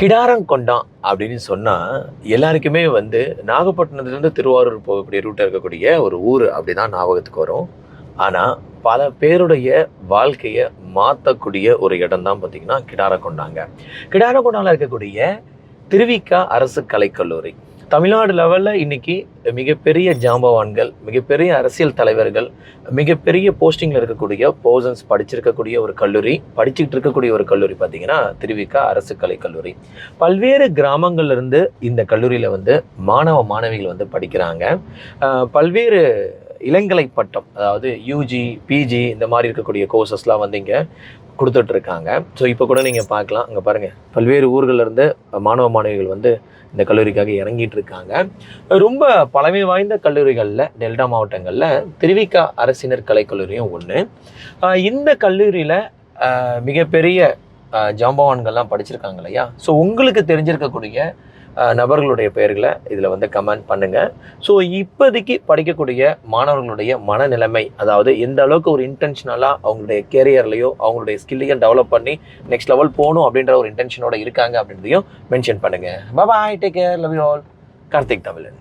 கிடாரங்கொண்டான் அப்படின்னு சொன்னால் எல்லாருக்குமே வந்து நாகப்பட்டினத்துலேருந்து திருவாரூர் போகக்கூடிய ரூட்டில் இருக்கக்கூடிய ஒரு ஊர் அப்படி தான் ஞாபகத்துக்கு வரும். ஆனால் பல பேருடைய வாழ்க்கையை மாற்றக்கூடிய ஒரு இடம் தான் பார்த்தீங்கன்னா கிடாரங்கொண்டாங்க கிடாரங்கொண்டாவில் இருக்கக்கூடிய திருவிக்கா அரசு கலைக்கல்லூரி. தமிழ்நாடு லெவலில் இன்னைக்கு மிகப்பெரிய ஜாம்பவான்கள் மிகப்பெரிய அரசியல் தலைவர்கள் மிகப்பெரிய போஸ்டிங்கில் இருக்கக்கூடிய போர்சன்ஸ் படிச்சிருக்கக்கூடிய ஒரு கல்லூரி படிச்சுக்கிட்டு இருக்கக்கூடிய ஒரு கல்லூரி பார்த்தீங்கன்னா திருவிக்கா அரசு கலைக்கல்லூரி பல்வேறு கிராமங்கள்லேருந்து இந்த கல்லூரியில் வந்து மாணவ மாணவிகள் வந்து படிக்கிறாங்க. பல்வேறு இளங்கலை பட்டம் அதாவது யூஜி பிஜி இந்த மாதிரி இருக்கக்கூடிய கோர்சஸ்லாம் வந்து இங்கே கொடுத்துட்ருக்காங்க. ஸோ இப்போ கூட நீங்கள் பார்க்கலாம். அங்கே பாருங்கள் பல்வேறு ஊர்களிலிருந்து மாணவ மாணவிகள் வந்து இந்த கல்லூரிக்காக இறங்கிட்டு இருக்காங்க ரொம்ப பழமை வாய்ந்த கல்லூரிகளில் டெல்டா மாவட்டங்களில் திருவிக்கா அரசினர் கலைக்கல்லூரியும் ஒன்று இந்த கல்லூரியில் மிகப்பெரிய ஜாம்பவான்கள்லாம் படிச்சிருக்காங்க இல்லையா? ஸோ உங்களுக்கு தெரிஞ்சிருக்கக்கூடிய நபர்களுடைய பெயர்களை இதில் வந்து கமெண்ட் பண்ணுங்கள் ஸோ இப்போதைக்கு படிக்கக்கூடிய மாணவர்களுடைய மனநிலைமை அதாவது எந்த அளவுக்கு ஒரு இன்டென்ஷனலாக அவங்களுடைய கேரியர்லையோ அவங்களுடைய ஸ்கில்லையும் டெவலப் பண்ணி நெக்ஸ்ட் லெவல் போகணும் அப்படின்ற ஒரு இன்டென்ஷனோட இருக்காங்க அப்படின்றதையும் மென்ஷன் பண்ணுங்கள் bye take care love you all Karthik Tamizhan.